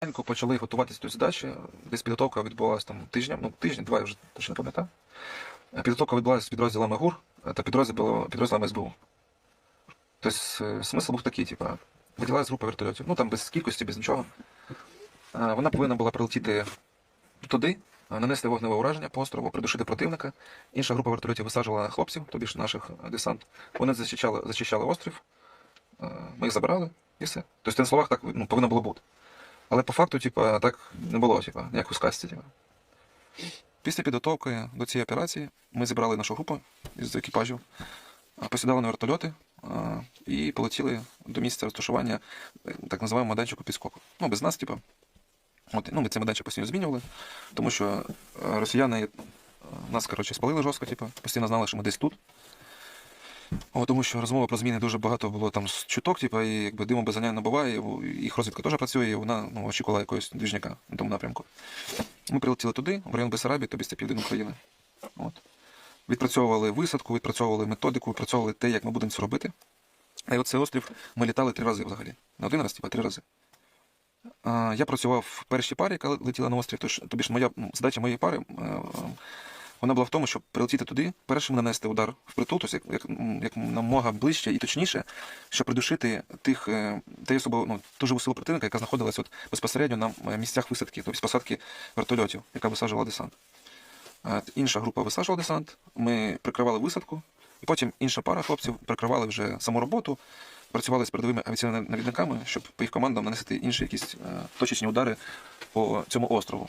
Почали готуватися до задачі. Десь підготовка відбувалася там тижня, ну тиждень, два я вже точно не пам'ятаю. Е, Підготовка відбувалася з підрозділами ГУР е, та підрозділами, СБУ. Тобто е, смисл був такий, типу, виділялась група вертольотів. Ну там без кількості, без нічого. Вона повинна була прилетіти туди, нанести вогневе ураження по острову, придушити противника. Інша група вертольотів висаджувала хлопців, тобі ж наших десант. Вони зачищали, зачищали острів. Ми їх забирали і все. Тобто, на словах так ну, повинно було бути. Але по факту, типа, так не було, типа, як у сказці. Типа. Після підготовки до цієї операції ми зібрали нашу групу із екіпажів, посідали на вертольоти і полетіли до місця розташування е, так називаємо майданчику підскоку. Ну, без нас, типа. От, ну, ми цей майданчик постійно змінювали, тому що е, росіяни е, нас, коротше, спалили жорстко, типа, постійно знали, що ми десь тут. О, тому що розмови про зміни дуже багато було там з чуток, типу, і якби диму без не буває, їх розвідка теж працює, і вона ну, очікувала якогось двіжняка на тому напрямку. Ми прилетіли туди, в район Бесарабії, тобі це південь України. От. Відпрацьовували висадку, відпрацьовували методику, відпрацьовували те, як ми будемо це робити. І от цей острів ми літали три рази взагалі. Не один раз, типа три рази. А, я працював в першій парі, яка летіла на острів, тож, тобі ж моя ну, задача моєї пари. Вона була в тому, щоб прилетіти туди, першим нанести удар в притул, тобто як, як, намога ближче і точніше, щоб придушити тих, е, те особо, ну, ту живу силу противника, яка знаходилася от безпосередньо на е, місцях висадки, тобто посадки вертольотів, яка висаджувала десант. Е, Інша група висаджувала десант, ми прикривали висадку, і потім інша пара хлопців прикривали вже саму роботу, працювали з передовими авіаційними навідниками, щоб по їх командам нанести інші якісь точечні удари по цьому острову.